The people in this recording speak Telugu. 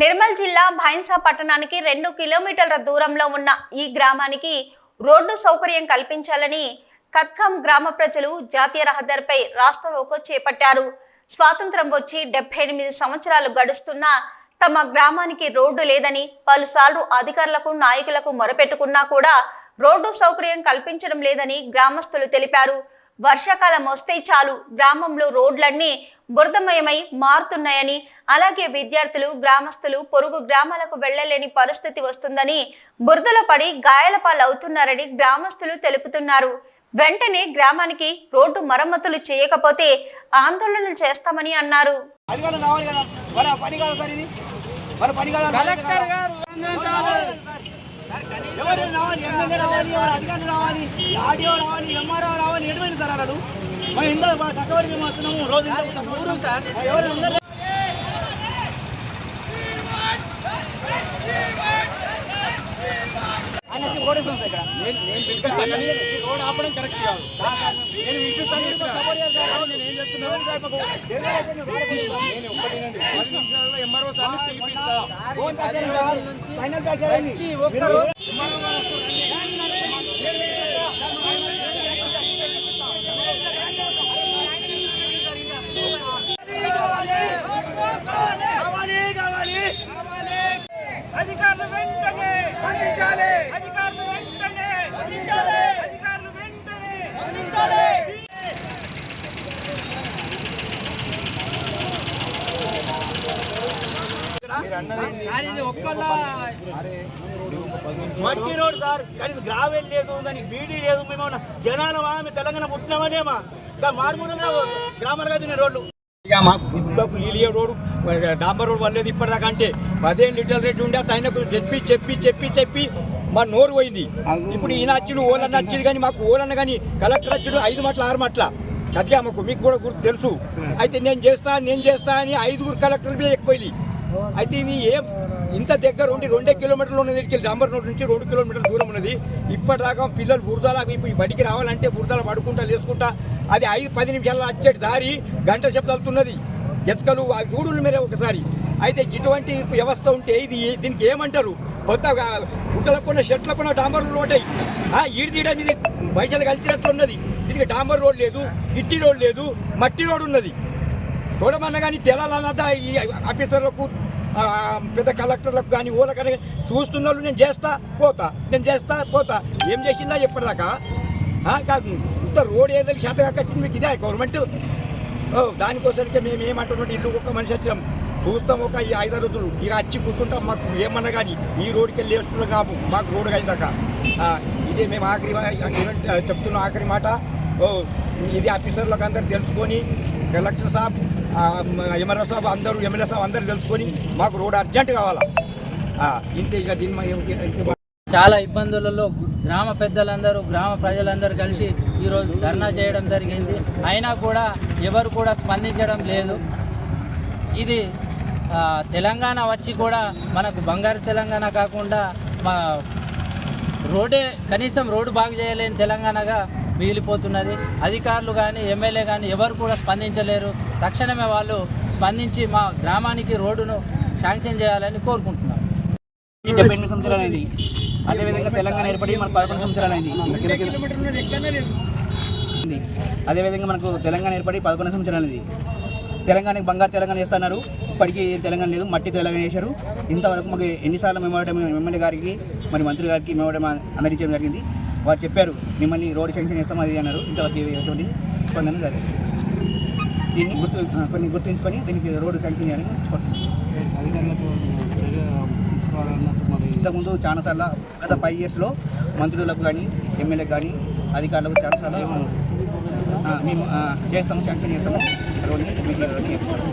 నిర్మల్ జిల్లా భైన్సా పట్టణానికి రెండు కిలోమీటర్ల దూరంలో ఉన్న ఈ గ్రామానికి రోడ్డు సౌకర్యం కల్పించాలని కత్కం గ్రామ ప్రజలు జాతీయ రహదారిపై రాస్తారోకో చేపట్టారు. స్వాతంత్రం వచ్చి డెబ్బై ఎనిమిది సంవత్సరాలు గడుస్తున్నా తమ గ్రామానికి రోడ్డు లేదని పలుసార్లు అధికారులకు నాయకులకు మొరపెట్టుకున్నా కూడా రోడ్డు సౌకర్యం కల్పించడం లేదని గ్రామస్తులు తెలిపారు. వర్షాకాలం వస్తే చాలు గ్రామంలో రోడ్లన్నీ బురదమయమై మారుతున్నాయని అలాగే విద్యార్థులు గ్రామస్తులు పొరుగు గ్రామాలకు వెళ్ళలేని పరిస్థితి వస్తుందని బురదలో పడి గాయాల పాలవుతున్నారని గ్రామస్తులు తెలుపుతున్నారు. వెంటనే గ్రామానికి రోడ్డు మరమ్మతులు చేయకపోతే ఆందోళనలు చేస్తామని అన్నారు. పని ఎవరు రావాలి? ఎమ్మెల్యే రావాలి? ఎవరు అధికారులు రావాలి? ఆడియో రావాలి? ఎంఆర్ఓ రావాలి? ఎటువంటి అన్నాడు? మనం ఇంత కష్టపడి మేము వస్తున్నాము రోజు. ఎవరు వచ్చి ఓడిస్తుంది ఇక్కడ? నేను నేను పిలిపిస్తాను కానీ ఈ రోడ్ ఆపడం కరెక్ట్ కాదు. నేను పిలిపిస్తాను. నేను ఏం చెప్తున్నా నేను ఒక్కటేనండి పది నిమిషాలలో ఎంఆర్ఓ సార్ని పిలిపిస్తా. ఫైనల్ ప్యాకేజ్ అయింది మీరు కావాలి కావాలి అధికారులు వెంటనే స్పందించాలి అధికారులు వెంటనే స్పందించాలి అధికారులు వెంటనే స్పందించాలి మీరు అన్నది ఏంది? అరే నువ్వు ఒక పది నిమిషాలు మట్టి రోడ్ సార్ కానీ గ్రావెల్ లేదు దానికి బీడీ లేదు మేము జనాలమా మేము తెలంగాణ పుట్టినామనేమా ఇంకా మారుమూల గ్రామాలుగా తినే రోడ్లు. ఇక మాకు గుద్దకు ఈలియ రోడ్డు డాంబర్ రోడ్ వల్లేదు ఇప్పటిదాకా అంటే. పదిహేను లీటర్ల రేటు ఉండే ఆయనకు చెప్పి చెప్పి చెప్పి చెప్పి మా నోరు పోయింది. ఇప్పుడు ఈయన వచ్చిండు ఓలన్న వచ్చింది కానీ మాకు ఓలన్న కానీ కలెక్టర్ వచ్చిండు ఐదు మట్ల ఆరు మట్ల. కదిగా మాకు మీకు కూడా గుర్తు తెలుసు. అయితే నేను చేస్తా నేను చేస్తా అని ఐదుగురు కలెక్టర్లు మీద ఎక్కిపోయింది అయితే ఇది ఏం ఇంత దగ్గర ఉండి రెండే కిలోమీటర్లు ఉన్నది ఇక్కడికి డాంబర్ రోడ్ నుంచి రెండు కిలోమీటర్ల దూరం ఉన్నది. ఇప్పటిదాకా పిల్లలు బురదలాగా ఇప్పుడు బడికి రావాలంటే బురదలు పడుకుంటా లేసుకుంటా అది ఐదు పది నిమిషాల్లో వచ్చేటి దారి గంట సేపు ఎచ్చకలు ఆ చూడు మీరే ఒకసారి. అయితే ఇటువంటి వ్యవస్థ ఉంటే ఇది దీనికి ఏమంటారు? కొత్తగా గుట్టలకున్న చెట్లకున్న డాంబర్ రోడ్ అయ్యి ఈడి తీయడం ఇది పైసలు కలిసినట్లు ఉన్నది దీనికి డాంబర్ రోడ్ లేదు ఇట్టి రోడ్ లేదు మట్టి రోడ్ ఉన్నది. చూడమన్నా కానీ తెలాలన్నదా ఈ ఆఫీసర్లకు పెద్ద కలెక్టర్లకు కానీ ఊళ్ళకి కానీ చూస్తున్న వాళ్ళు నేను చేస్తా పోతా. నేను చేస్తా పోతా. ఏం చేసిందా ఎప్పటిదాకా? కాదు. ఇంత రోడ్ ఏదో శాతకాక వచ్చింది మీకు ఇదే గవర్నమెంట్? ఓ దానికోసరికి మేము ఏమంటున్నాం ఇల్లు ఒక మనిషి వచ్చాం చూస్తాం ఒక ఈ ఐదారు రోజులు. ఇక వచ్చి కూర్చుంటాం మాకు. ఏమన్నా కానీ ఈ రోడ్డుకి వెళ్ళి వేస్తున్నాం కాపు. మాకు రోడ్డు అయిందాక ఇదే మేము ఆఖరి చెప్తున్న ఆఖరి ఆఖరి మాట. ఓ ఇది ఆఫీసర్లకు అందరు తెలుసుకొని కలెక్టర్ సాబ్ ఎమ్మెల్యే సాబ్ అందరూ ఎమ్మెల్యే సాబ్ అందరూ తెలుసుకొని మాకు రోడ్ అర్జెంట్ కావాలా? ఇంతే ఇక దీని చాలా ఇబ్బందులలో గ్రామ పెద్దలందరూ గ్రామ ప్రజలందరూ కలిసి ఈరోజు ధర్నా చేయడం జరిగింది. అయినా కూడా ఎవరు కూడా స్పందించడం లేదు. ఇది తెలంగాణ వచ్చి కూడా మనకు బంగారు తెలంగాణ కాకుండా మా రోడ్డే కనీసం రోడ్డు బాగు చేయలేని తెలంగాణగా మిగిలిపోతున్నది. అధికారులు కానీ ఎమ్మెల్యే కానీ ఎవరు కూడా స్పందించలేరు. తక్షణమే వాళ్ళు స్పందించి మా గ్రామానికి రోడ్డును శాంక్షన్ చేయాలని కోరుకుంటున్నారు. డెబ్బై ఎనిమిది సంవత్సరాలు అయింది? అదేవిధంగా తెలంగాణ ఏర్పడి మనకు పదకొండు సంవత్సరాలు అయింది. ఉంది. అదేవిధంగా మనకు తెలంగాణ ఏర్పడి పదకొండు సంవత్సరాలు అయింది. తెలంగాణకి బంగారు తెలంగాణ చేస్తున్నారు ఇప్పటికీ తెలంగాణ లేదు మట్టి తెలంగాణ చేశారు ఇంతవరకు మాకు ఎన్నిసార్లు మెమోరడం ఎమ్మెల్యే గారికి మరి మంత్రి గారికి మెమోరడం అందరించడం జరిగింది. వారు చెప్పారు మిమ్మల్ని రోడ్ శాంక్షన్ చేస్తాం అది అన్నారు. ఇంతవరకు ఎటువంటి స్పందన జరిగింది దీన్ని గుర్తు కొన్ని గుర్తుంచుకొని దీనికి రోడ్డు శాంక్షన్ చేయాలని. అధికారులకు ఇంతకుముందు చాలాసార్లు గత ఫైవ్ ఇయర్స్లో మంత్రులకు కానీ ఎమ్మెల్యేకి కానీ అధికారులకు చాలాసార్లు మేము చేస్తాము శాంక్షన్ చేస్తాము రోడ్ని మీకు చేపిస్తాము